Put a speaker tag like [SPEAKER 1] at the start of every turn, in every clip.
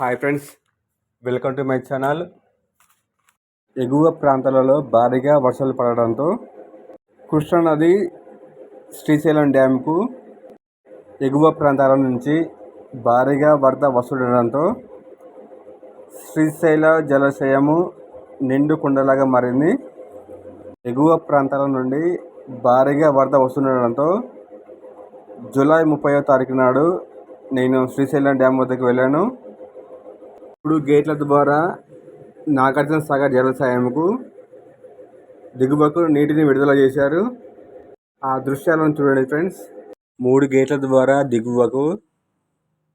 [SPEAKER 1] Hi friends. Welcome to my channel. ఎగువ ప్రాంతాలలో భారీగా వర్షాలు పడడంతో కృష్ణానది శ్రీశైలం డ్యామ్కు ఎగువ ప్రాంతాల నుంచి భారీగా వరద వస్తుండడంతో శ్రీశైల జలాశయము నిండు కుండలాగా మారింది. ఎగువ ప్రాంతాల నుండి భారీగా వరద వస్తుండడంతో జూలై ముప్పై తారీఖు నాడు నేను శ్రీశైలం డ్యామ్ వద్దకు వెళ్ళాను. ఇప్పుడు గేట్ల ద్వారా నాగార్జున సాగర్ జలాశయంకు దిగువకు నీటిని విడుదల చేశారు. ఆ దృశ్యాలను చూడండి ఫ్రెండ్స్. మూడు గేట్ల ద్వారా దిగువకు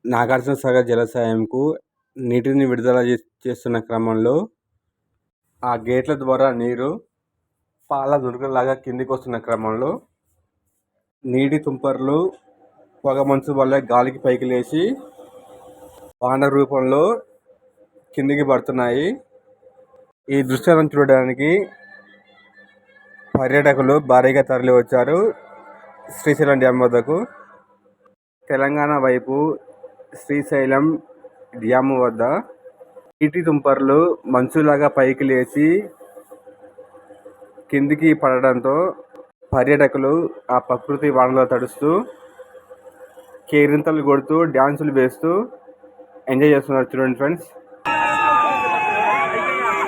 [SPEAKER 1] నాగార్జున సాగర్ జలాశయంకు నీటిని విడుదల చే- చేస్తున్న క్రమంలో ఆ గేట్ల ద్వారా నీరు పాల దుర్గలాగా కిందికి వస్తున్న క్రమంలో నీటి తుంపర్లు పొగ మంచు వల్ల గాలికి పైకి లేచి వాన రూపంలో కిందికి పడుతున్నాయి. ఈ దృశ్యాలను చూడడానికి పర్యాటకులు భారీగా తరలి వచ్చారు శ్రీశైలం డ్యామ్ వద్దకు. తెలంగాణ వైపు శ్రీశైలం డ్యామ్ వద్ద నీటి తుంపర్లు మంచులాగా పైకి లేచి కిందికి పడడంతో పర్యాటకులు ఆ ప్రకృతి వానలో తడుస్తూ కేరింతలు కొడుతూ డ్యాన్సులు వేస్తూ ఎంజాయ్ చేస్తున్నారు చూడండి ఫ్రెండ్స్.